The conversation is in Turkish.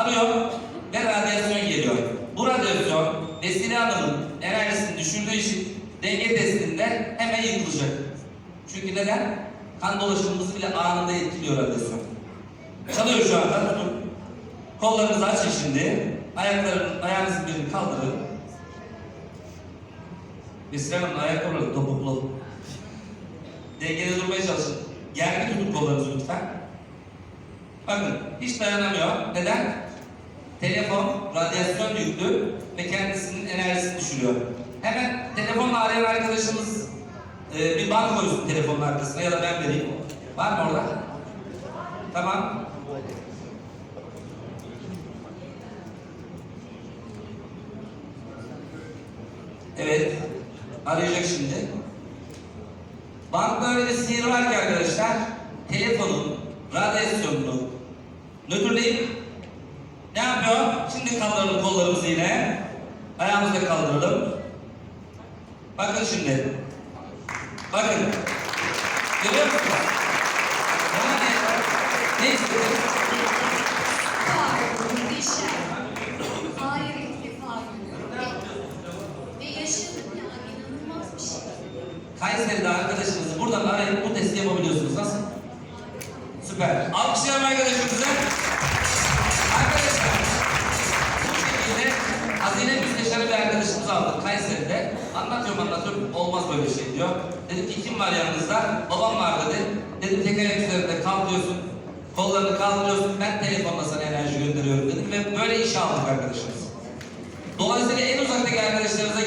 arıyor ve radyasyon geliyor. Bu radyasyon Vesile Hanım'ın enerjisini düşürdüğü için denge testinde hemen yıkılacak. Çünkü neden? Kan dolaşımımızı bile anında etkiliyor radyasyon. Çalıyor şu anda. Kollarınızı açın şimdi. Ayakların, ayağınızın birini kaldırın. Vesile Hanım'ın ayakkabıları topuklu. Dengede durmaya çalışın. Gergin tutun kollarınızı lütfen. Bakın hiç dayanamıyor. Neden? Telefon radyasyon yüklü ve kendisinin enerjisini düşürüyor. Hemen telefonla arayan arkadaşımız e, bir bank koysun telefonun arkasına ya da ben vereyim. Var mı orada? Tamam. Evet. Arayacak şimdi. Bankta öyle bir sihir var ki arkadaşlar. Telefonun radyasyonunu nötrleyip? Şimdi kaldıralım kollarımızı yine. Ayağımızı da kaldıralım. Bakın şimdi. Bakın. Görüyor musunuz? Yani ne şey. Kayseri'de arkadaşınızı buradan arayıp bu testi yapabiliyorsunuz. Nasıl? Süper. Alkışlayalım arkadaşımızı. Aldık Kayseri'de. Anlatıyorum anlatıyorum olmaz böyle şey diyor. Dedim ki kim var yanınızda? Babam var dedi. Dedim tek ayak üzerinde kalkıyorsun. Kollarını kaldırıyorsun. Ben telefonla sana enerji gönderiyorum dedim ve böyle iş aldık arkadaşımız. Dolayısıyla en uzaktaki arkadaşlarınıza